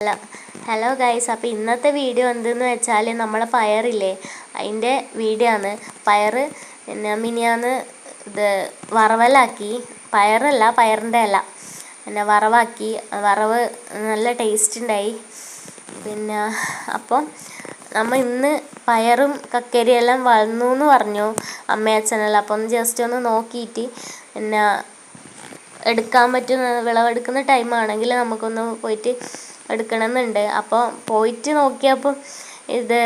Hello hello guys അപ്പോൾ ഇന്നത്തെ video എന്തെന്ന് വെച്ചാൽ നമ്മളെ പയറില്ലേ? അതിന്റെ വീഡിയോ ആണ്. പയർ പിന്നെ മിനിയാന്ന് ഇത് വറവലാക്കി. പയറല്ല പയറിന്റെ അല്ല പിന്നെ വറവാക്കി. വറവ് നല്ല ടേസ്റ്റ് ഉണ്ടായി പിന്നെ അപ്പം നമ്മൾ ഇന്ന് പയറും കക്കരിയെല്ലാം വളർന്നു എന്ന് പറഞ്ഞു അമ്മയച്ഛനെല്ലാം അപ്പം ജസ്റ്റ് ഒന്ന് നോക്കിയിട്ട് പിന്നെ എടുക്കാൻ പറ്റുന്ന വിളവെടുക്കുന്ന ടൈമാണെങ്കിൽ നമുക്കൊന്ന് പോയിട്ട് എടുക്കണമെന്നുണ്ട്. അപ്പോൾ പോയിട്ട് നോക്കിയപ്പോൾ ഇത്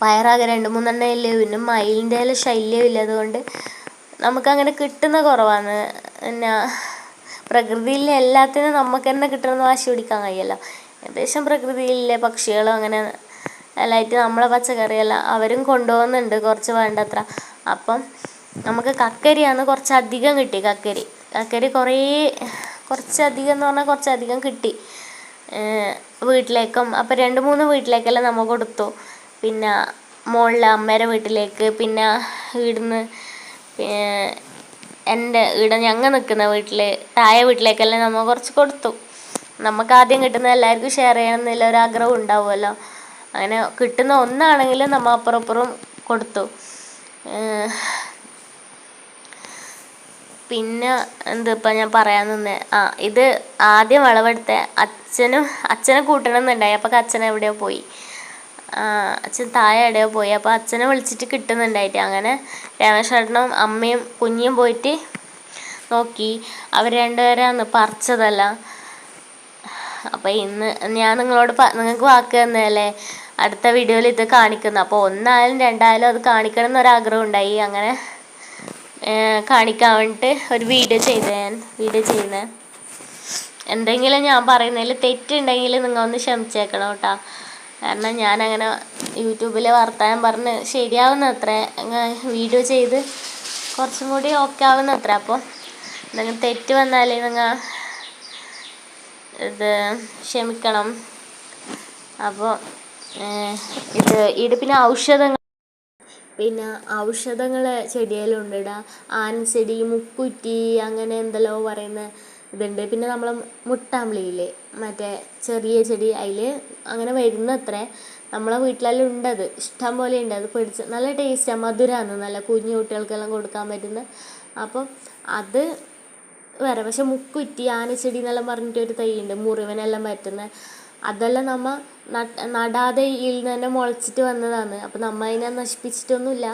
പയറാകെ രണ്ട് മൂന്നെണ്ണം ഇല്ലേ പിന്നെ മയിലിന്റെ അതിൽ ശല്യം ഇല്ലതുകൊണ്ട് നമുക്കങ്ങനെ കിട്ടുന്ന കുറവാണ്. പിന്നെ പ്രകൃതിയിലെ എല്ലാത്തിനും നമുക്ക് തന്നെ കിട്ടണമെന്ന് വാശി പിടിക്കാൻ കഴിയല്ലോ. ഏകദേശം പ്രകൃതിയിലെ പക്ഷികളും അങ്ങനെ എല്ലായിട്ട് നമ്മളെ പച്ചക്കറിയെല്ലാം അവരും കൊണ്ടുപോകുന്നുണ്ട് കുറച്ച് വേണ്ടത്ര. അപ്പം നമുക്ക് കക്കരിയാണ് കുറച്ചധികം കിട്ടി കക്കരി കക്കരി കുറേ കുറച്ചധികം എന്ന് പറഞ്ഞാൽ കുറച്ചധികം കിട്ടി. വീട്ടിലേക്കും. അപ്പോൾ രണ്ട് മൂന്ന് വീട്ടിലേക്കെല്ലാം നമ്മൾ കൊടുത്തു. പിന്നെ മോളിലെ അമ്മേരെ വീട്ടിലേക്ക് പിന്നെ ഇവിടുന്ന് എന്റെ ഇവിടെ ഞങ്ങൾ നിൽക്കുന്ന വീട്ടിൽ താഴെ വീട്ടിലേക്കെല്ലാം നമ്മൾ കുറച്ച് കൊടുത്തു. നമുക്ക് ആദ്യം കിട്ടുന്ന എല്ലാവർക്കും ഷെയർ ചെയ്യണം എന്നുള്ള ഒരു ആഗ്രഹം ഉണ്ടാവുമല്ലോ. അങ്ങനെ കിട്ടുന്ന ഒന്നാണെങ്കിലും നമ്മൾ അപ്പുറപ്പുറം അപ്പുറം കൊടുത്തു. പിന്നെ എന്തിപ്പോൾ ഞാൻ പറയാൻ നിന്നെ? ആ ഇത് ആദ്യം വിളവെടുത്ത അച്ഛനും അച്ഛനെ കൂട്ടണമെന്നുണ്ടായി. അപ്പോൾ അച്ഛൻ എവിടെയോ പോയി. അച്ഛൻ താഴെ എവിടെയോ പോയി. അപ്പോൾ അച്ഛനെ വിളിച്ചിട്ട് കിട്ടുന്നുണ്ടായിട്ട് അങ്ങനെ രമേശേട്ടനും അമ്മയും കുഞ്ഞും പോയിട്ട് നോക്കി. അവർ രണ്ടുപേരാന്ന് പറിച്ചതല്ല. അപ്പോൾ ഇന്ന് ഞാൻ നിങ്ങളോട് നിങ്ങൾക്ക് വാക്ക് തന്നതല്ലേ? അടുത്ത വീഡിയോയിൽ ഇത് കാണിക്കുന്നു. അപ്പോൾ ഒന്നായാലും രണ്ടായാലും അത് കാണിക്കണം എന്നൊരാഗ്രഹം ഉണ്ടായി. അങ്ങനെ കാണിക്കാൻ വേണ്ടിയിട്ട് ഒരു വീഡിയോ ചെയ്ത ഞാൻ വീഡിയോ ചെയ്യുന്നത് എന്തെങ്കിലും ഞാൻ പറയുന്നതിൽ തെറ്റുണ്ടെങ്കിൽ നിങ്ങൾ ഒന്ന് ക്ഷമിച്ചേക്കണം കേട്ടോ. കാരണം ഞാനങ്ങനെ യൂട്യൂബിൽ വർത്താനം പറഞ്ഞ് ശരിയാവുന്ന അത്ര വീഡിയോ ചെയ്ത് കുറച്ചും കൂടി ഓക്കെ ആവുന്ന അത്ര അപ്പോൾ നിങ്ങൾ തെറ്റ് വന്നാൽ നിങ്ങൾ ഇത് ക്ഷമിക്കണം. അപ്പോൾ ഇത് ഇത് പിന്നെ ഔഷധങ്ങൾ പിന്നെ ഔഷധങ്ങൾ ചെടിയിൽ ഇടാ ആൻചെടി മുക്കുറ്റി അങ്ങനെ എന്തെല്ലോ പറയുന്ന ഇതുണ്ട്. പിന്നെ നമ്മൾ മുട്ടാമ്പിളിയില്ലേ? മറ്റേ ചെറിയ ചെടി അതിൽ അങ്ങനെ വരുന്നത്രേ നമ്മളെ വീട്ടിലെല്ലാം ഉണ്ടത് ഇഷ്ടം പോലെ ഉണ്ട്. അത് പിടിച്ച് നല്ല ടേസ്റ്റാണ് മധുരമാണ് നല്ല കുഞ്ഞു കുട്ടികൾക്കെല്ലാം കൊടുക്കാൻ പറ്റുന്ന. അപ്പം അത് വേറെ. പക്ഷെ മുക്കുറ്റി ആനച്ചെടി എന്നെല്ലാം പറഞ്ഞിട്ട് ഒരു തൈ ഉണ്ട്. മുറിവനെല്ലാം പറ്റുന്ന അതെല്ലാം നമ്മ നടാതെ ഇതിൽ തന്നെ മുളച്ചിട്ട് വന്നതാണ്. അപ്പം നമ്മൾ അതിനെ നശിപ്പിച്ചിട്ടൊന്നുമില്ല.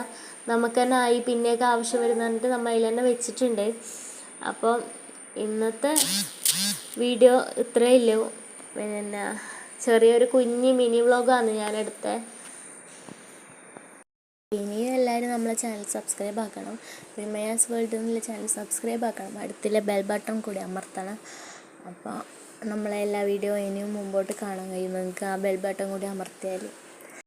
നമുക്ക് തന്നെ ആയി പിന്നെയൊക്കെ ആവശ്യം വരുന്നതിട്ട് നമ്മൾ അതിൽ തന്നെ വെച്ചിട്ടുണ്ട്. അപ്പോൾ ഇന്നത്തെ വീഡിയോ ഇത്രയേ ഉള്ളൂ. പിന്നെ ചെറിയൊരു കുഞ്ഞ് മിനി വ്ളോഗാണ് ഞാൻ എടുത്തത് ഇനിയും എല്ലാവരും നമ്മളെ ചാനൽ സബ്സ്ക്രൈബ് ആക്കണം. വിമയാസ് വേൾഡ് എന്നുള്ള ചാനൽ സബ്സ്ക്രൈബ് ആക്കണം. അടുത്തുള്ള ബെൽ ബട്ടൺ കൂടി അമർത്തണം. അപ്പോൾ നമ്മളെ എല്ലാ വീഡിയോ ഇനിയും മുമ്പോട്ട് കാണാൻ കഴിയും. നിങ്ങൾക്ക് ആ ബെൽ ബട്ടൺ കൂടി അമർത്തിയാൽ